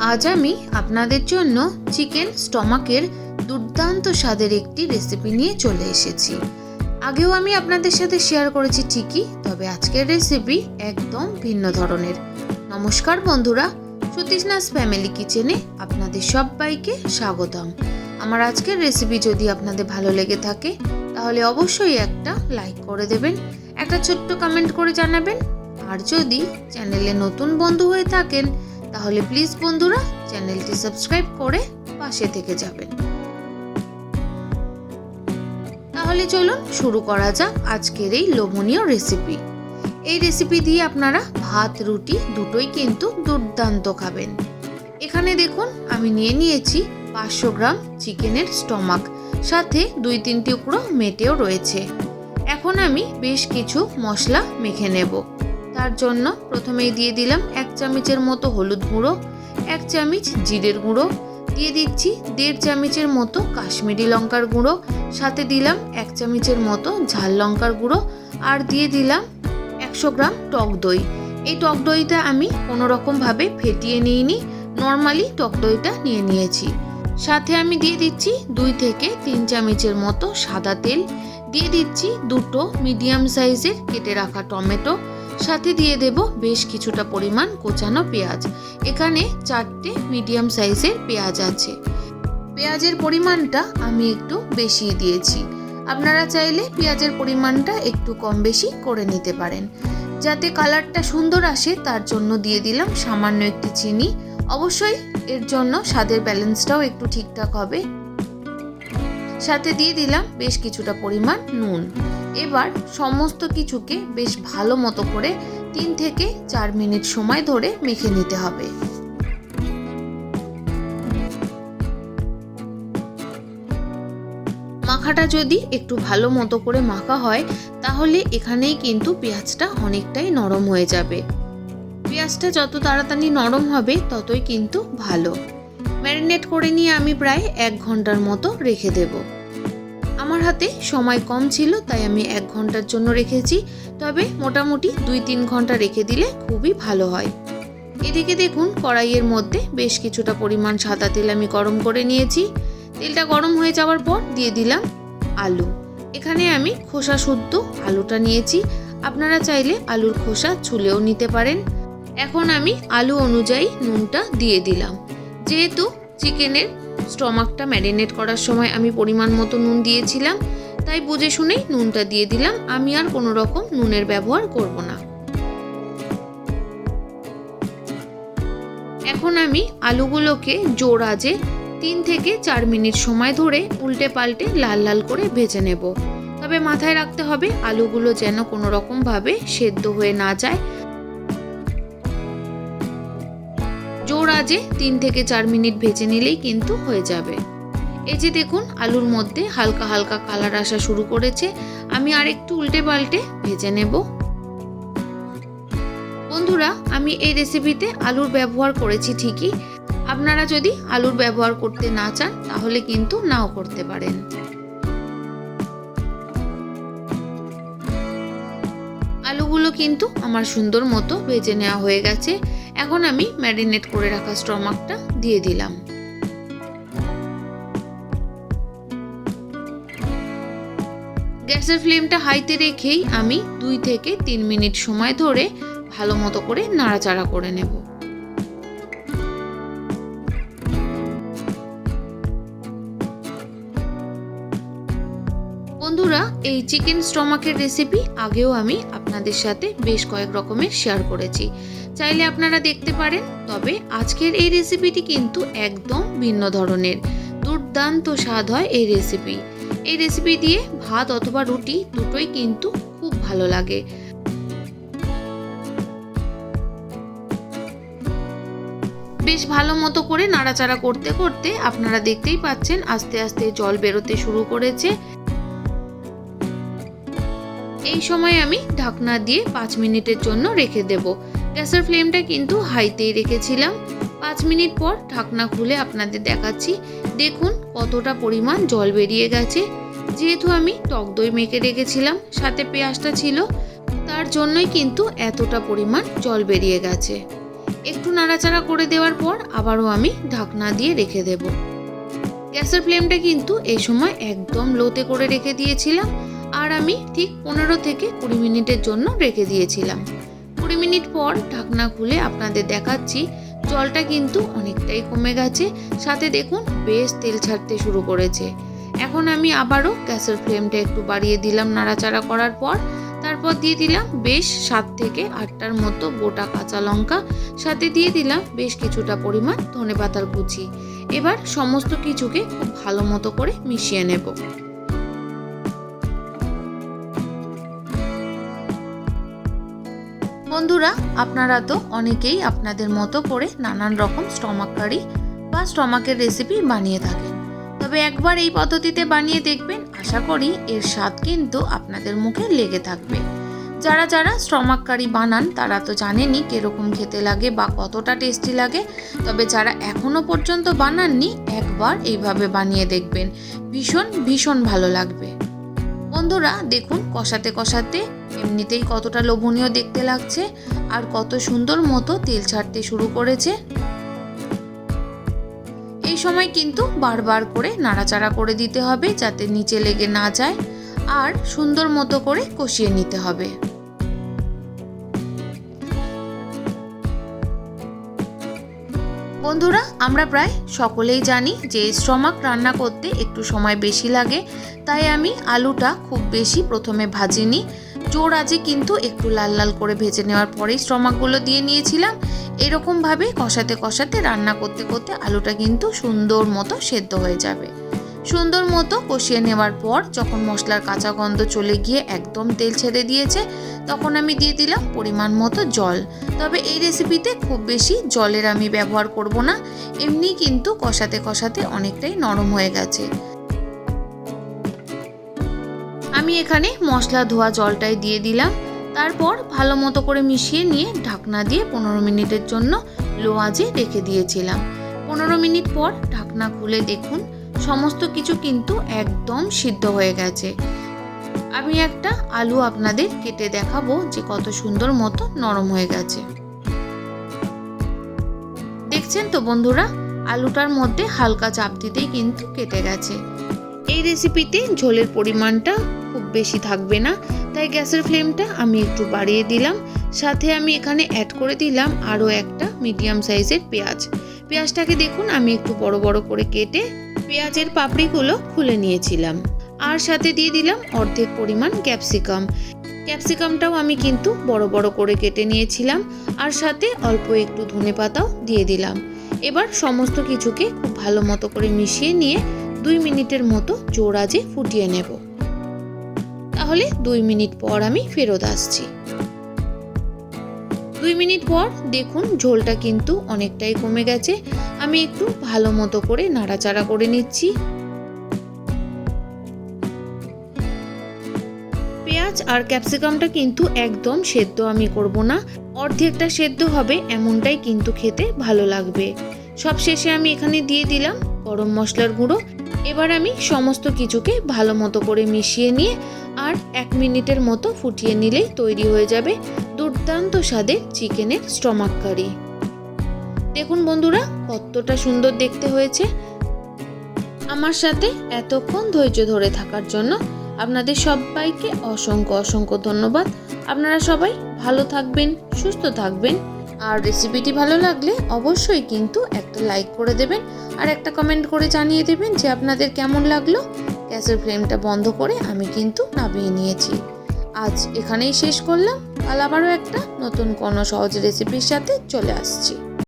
আজ আমি আপনাদের জন্য চিকেন স্টমাকের দুর্দান্ত স্বাদের একটি রেসিপি নিয়ে চলে এসেছি। আগেও আমি আপনাদের সাথে শেয়ার করেছি ঠিকই, তবে আজকের রেসিপি একদম ভিন্ন ধরনের। নমস্কার বন্ধুরা, সতীশনাথ ফ্যামিলি কিচেনে আপনাদের সবাইকে স্বাগতম। আমার আজকের রেসিপি যদি আপনাদের ভালো লেগে থাকে, তাহলে অবশ্যই একটা লাইক করে দেবেন, একটা ছোট্ট কমেন্ট করে জানাবেন। আর যদি চ্যানেলে নতুন বন্ধু হয়ে থাকেন তাহলে প্লিজ বন্ধুরা, চ্যানেলটি সাবস্ক্রাইব করে পাশে থেকে যাবেন। তাহলে চলুন শুরু করা যাক আজকের এই লোভনীয় রেসিপি এই রেসিপি দিয়ে আপনারা ভাত, রুটি দুটোই কিন্তু দুর্দান্ত খাবেন। এখানে দেখুন, আমি নিয়ে নিয়েছি পাঁচশো গ্রাম চিকেনের স্টমাক, সাথে দুই তিন টুকরো মেটেও রয়েছে। এখন আমি বেশ কিছু মশলা মেখে নেব। তার জন্য প্রথমেই দিয়ে দিলাম এক চামচের মতো হলুদ গুঁড়ো, এক চামচ জিরের গুঁড়ো, দিয়ে দিচ্ছি দেড় চামচের মতো কাশ্মীরি লঙ্কার গুঁড়ো, সাথে দিলাম এক চামচের মতো ঝাল লঙ্কার গুঁড়ো আর দিয়ে দিলাম একশো গ্রাম টক দই। এই টক দইটা আমি কোনো রকমভাবে ফেটিয়ে নিইনি, নর্মালি টক দইটা নিয়ে নিয়েছি। সাথে আমি দিয়ে দিচ্ছি দুই থেকে তিন চামচের মতো সাদা তেল, দিয়ে দিচ্ছি দুটো মিডিয়াম সাইজের কেটে রাখা টমেটো সাথে দিয়ে দেব বেশ কিছুটা পরিমাণ কোচানো পেঁয়াজ। এখানে চারটে মিডিয়াম সাইজের পেঁয়াজ আছে। পেঁয়াজের পরিমাণটা আমি একটু বেশি দিয়েছি। আপনারা চাইলে পেঁয়াজের পরিমাণটা একটু কম বেশি করে নিতে পারেন। যাতে কালারটা সুন্দর আসে, তার জন্য দিয়ে দিলাম সামান্য একটি চিনি। অবশ্যই এর জন্য স্বাদের ব্যালেন্সটাও একটু ঠিকঠাক হবে। সাথে দিয়ে দিলাম বেশ কিছুটা পরিমাণ নুন। এবার সমস্ত কিছুকে বেশ ভালো মতো করে তিন থেকে চার মিনিট সময় ধরে মেখে নিতে হবে। মাখাটা যদি একটু ভালো মতো করে মাখা হয়, তাহলে এখানেই কিন্তু পেঁয়াজটা অনেকটাই নরম হয়ে যাবে। পেঁয়াজটা যত তাড়াতাড়ি নরম হবে, ততই কিন্তু ভালো। ম্যারিনেট করে নিয়ে আমি প্রায় এক ঘণ্টার মতো রেখে দেবো। আমার হাতে সময় কম ছিল, তাই আমি এক ঘণ্টার জন্য রেখেছি। তবে মোটামুটি দুই তিন ঘণ্টা রেখে দিলে খুবই ভালো হয়। এদিকে দেখুন, কড়াইয়ের মধ্যে বেশ কিছুটা পরিমাণ সাদা তেল আমি গরম করে নিয়েছি। তেলটা গরম হয়ে যাওয়ার পর দিয়ে দিলাম আলু। এখানে আমি খোসা শুদ্ধ আলুটা নিয়েছি। আপনারা চাইলে আলুর খোসা ছুলেও নিতে পারেন। এখন আমি আলু অনুযায়ী নুনটা দিয়ে দিলাম। যেহেতু চিকেনের স্টমাকটা ম্যারিনেট করার সময় আমি পরিমাণ মতো নুন দিয়েছিলাম, তাই বুঝে শুনেই নুনটা দিয়ে দিলাম। আমি আর কোনো রকম নুনের ব্যবহার করব না। এখন আমি আলুগুলোকে জোর আজে তিন থেকে চার মিনিট সময় ধরে উল্টে পাল্টে লাল লাল করে ভেজে নেব। তবে মাথায় রাখতে হবে, আলুগুলো যেন কোনো রকমভাবে সেদ্ধ হয়ে না যায়। আজে তিন থেকে চার মিনিট ভেজে নিলেই কিন্তু হয়ে যাবে। এই যে দেখুন, আলুর মধ্যে হালকা হালকা কালার আসা শুরু করেছে। আমি আর একটু উল্টে পাল্টে ভেজে নেব। বন্ধুরা, আমি এই রেসিপিতে আলুর ব্যবহার করেছি ঠিকই। আপনারা যদি আলুর ব্যবহার করতে না চান, তাহলে কিন্তু নাও করতে পারেন। আলুগুলো কিন্তু আমার সুন্দর মতো ভেজে নেওয়া হয়ে গেছে। এখন আমি ম্যারিনেট করে রাখা স্টমাকটা দিয়ে দিলাম। গ্যাসের ফ্লেমটা হাইতে রেখেই আমি দুই থেকে তিন মিনিট সময় ধরে ভালো মতো করে নাড়াচাড়া করে নেব। বন্ধুরা, এই চিকেন স্টমাকের রেসিপি আগেও আমি আপনাদের সাথে বেশ কয়েক রকমের শেয়ার করেছি। চাইলে আপনারা দেখতে পারেন, তবে আজকের এই রেসিপিটি কিন্তু একদম ভিন্ন ধরনের। দুর্দান্ত স্বাদ হয় এই রেসিপি এই রেসিপি দিয়ে ভাত অথবা রুটি দুটোই কিন্তু খুব ভালো লাগে। বেশ ভালো মতো করে নাড়াচাড়া করতে করতে আপনারা দেখতেই পাচ্ছেন আস্তে আস্তে জল বেরোতে শুরু করেছে। এই সময় আমি ঢাকনা দিয়ে পাঁচ মিনিটের জন্য রেখে দেব। গ্যাসের ফ্লেমটা কিন্তু হাইতেই রেখেছিলাম। পাঁচ মিনিট পর ঢাকনা খুলে আপনাদের দেখাচ্ছি। দেখুন কতটা পরিমাণ জল বেরিয়ে গেছে। যেহেতু আমি টক দই মেখে রেখেছিলাম, সাথে পেঁয়াজটা ছিল, তার জন্যই কিন্তু এতটা পরিমাণ জল বেরিয়ে গেছে। একটু নাড়াচাড়া করে দেওয়ার পর আবারও আমি ঢাকনা দিয়ে রেখে দেব। গ্যাসের ফ্লেমটা কিন্তু এই সময় একদম লোতে করে রেখে দিয়েছিলাম। আর আমি ঠিক পনেরো থেকে কুড়ি মিনিটের জন্য রেখে দিয়েছিলাম। কুড়ি মিনিট পর ঢাকনা খুলে আপনাদের দেখাচ্ছি, জলটা কিন্তু অনেকটাই কমে গেছে। সাথে দেখুন, বেশ তেল ছাড়তে শুরু করেছে। এখন আমি আবারও গ্যাসের ফ্লেমটা একটু বাড়িয়ে দিলাম নাড়াচাড়া করার পর। তারপর দিয়ে দিলাম বেশ সাত থেকে আটটার মতো গোটা কাঁচা লঙ্কা। সাথে দিয়ে দিলাম বেশ কিছুটা পরিমাণ ধনে পাতার কুচি। এবার সমস্ত কিছুকে খুব ভালো মতো করে মিশিয়ে নেব। বন্ধুরা, আপনারা তো অনেকেই আপনাদের মতো করে নানান রকম স্টমাক কারি বা স্টমাকের রেসিপি বানিয়ে থাকেন। তবে একবার এই পদ্ধতিতে বানিয়ে দেখবেন, আশা করি এর স্বাদ কিন্তু আপনাদের মুখে লেগে থাকবে। যারা যারা স্টমাক কারি বানান, তারা তো জানেনই কীরকম খেতে লাগে বা কতটা টেস্টি লাগে। তবে যারা এখনও পর্যন্ত বানাননি, একবার এইভাবে বানিয়ে দেখবেন। ভীষণ ভীষণ ভালো লাগবে। বন্ধুরা, দেখুন, কষাতে কষাতে এমনিতেই কতটা লোভনীয় দেখতে লাগছে আর কত সুন্দর মতো তেল ছাড়তে শুরু করেছে। এই সময় কিন্তু বারবার করে নাড়াচাড়া করে দিতে হবে যাতে নিচে লেগে না যায় আর সুন্দর মতো করে কষিয়ে নিতে হবে। বন্ধুরা, আমরা প্রায় সকলেই জানি যে স্টমাক রান্না করতে একটু সময় বেশি লাগে, তাই আমি আলুটা খুব বেশি প্রথমে ভাজিনি। জোর আজে কিন্তু একটু লাল লাল করে ভেজে নেওয়ার পরেই স্টমাকগুলো দিয়ে নিয়েছিলাম। এরকমভাবে কষাতে কষাতে, রান্না করতে করতে আলুটা কিন্তু সুন্দর মতো সেদ্ধ হয়ে যাবে। সুন্দর মতো কষিয়ে নেওয়ার পর যখন মশলার কাঁচা গন্ধ চলে গিয়ে একদম তেল ছেড়ে দিয়েছে, তখন আমি দিয়ে দিলাম পরিমাণ মতো জল। তবে এই রেসিপিতে খুব বেশি জলের আমি ব্যবহার করব না। এমনি কিন্তু কষাতে কষাতে অনেকটাই নরম হয়ে গেছে। আমি এখানে মশলা ধোয়া জলটাই দিয়ে দিলাম। তারপর ভালো মতো করে মিশিয়ে নিয়ে ঢাকনা দিয়ে পনেরো মিনিটের জন্য লো রেখে দিয়েছিলাম। পনেরো মিনিট পর ঢাকনা খুলে দেখুন, সমস্ত কিছু কিন্তু একদম সিদ্ধ হয়ে গেছে। আমি একটা আলু আপনাদের কেটে দেখাবো যে কত সুন্দর মতো নরম হয়ে গেছে। দেখছেন তো বন্ধুরা, আলুটার মধ্যে হালকা চাপ দিতেই কিন্তু কেটে গেছে। এই রেসিপিতে ঝোলের পরিমাণটা খুব বেশি থাকবে না, তাই গ্যাসের ফ্লেমটা আমি একটু বাড়িয়ে দিলাম। সাথে আমি এখানে অ্যাড করে দিলাম আরও একটা মিডিয়াম সাইজের পেঁয়াজ। পেঁয়াজটাকে দেখুন, আমি একটু বড় বড় করে কেটে পেঁয়াজের পাপড়িগুলো খুলে নিয়েছিলাম। আর সাথে দিয়ে দিলাম অর্ধেক পরিমাণ ক্যাপসিকাম। ক্যাপসিকামটাও আমি কিন্তু বড় বড় করে কেটে নিয়েছিলাম আর সাথে অল্প একটু ধনে পাতাও দিয়ে দিলাম। এবার সমস্ত কিছুকে খুব ভালো মতো করে মিশিয়ে নিয়ে দুই মিনিটের মতো জোর আজে ফুটিয়ে নেব। তাহলে দুই মিনিট পর আমি ফেরত আসছি। দুই মিনিট পর দেখুন ঝোলটা কিন্তু অনেকটাই কমে গেছে। আমি একটু ভালো মতো করে নাড়াচাড়া করে নিচ্ছি। পেঁয়াজ আর ক্যাপসিকামটা কিন্তু একদম সেদ্ধ আমি করব না। অর্ধেকটা সেদ্ধ হবে, এমনটাই কিন্তু খেতে ভালো লাগবে। সব শেষে আমি এখানে দিয়ে দিলাম গরম মশলার গুঁড়ো। এবার আমি সমস্ত কিছুকে ভালো মতো করে মিশিয়ে নিয়ে আর এক মিনিটের মতো ফুটিয়ে নিলেই তৈরি হয়ে যাবে দুর্দান্ত স্বাদে চিকেনের স্টমাক কারি। দেখুন বন্ধুরা, কতটা সুন্দর দেখতে হয়েছে। আমার সাথে এতক্ষণ ধৈর্য ধরে থাকার জন্য আপনাদের সবাইকে অসংখ্য অসংখ্য ধন্যবাদ। আপনারা সবাই ভালো থাকবেন, সুস্থ থাকবেন। আর রেসিপিটি ভালো লাগলে অবশ্যই কিন্তু একটা লাইক করে দেবেন আর একটা কমেন্ট করে জানিয়ে দেবেন যে আপনাদের কেমন লাগল। গ্যাসের ফ্লেমটা বন্ধ করে আমি কিন্তু নামিয়ে নিয়েছি। আজ এখানেই শেষ করলাম। কাল আবারও একটা নতুন কোনো সহজ রেসিপির সাথে চলে আসছি।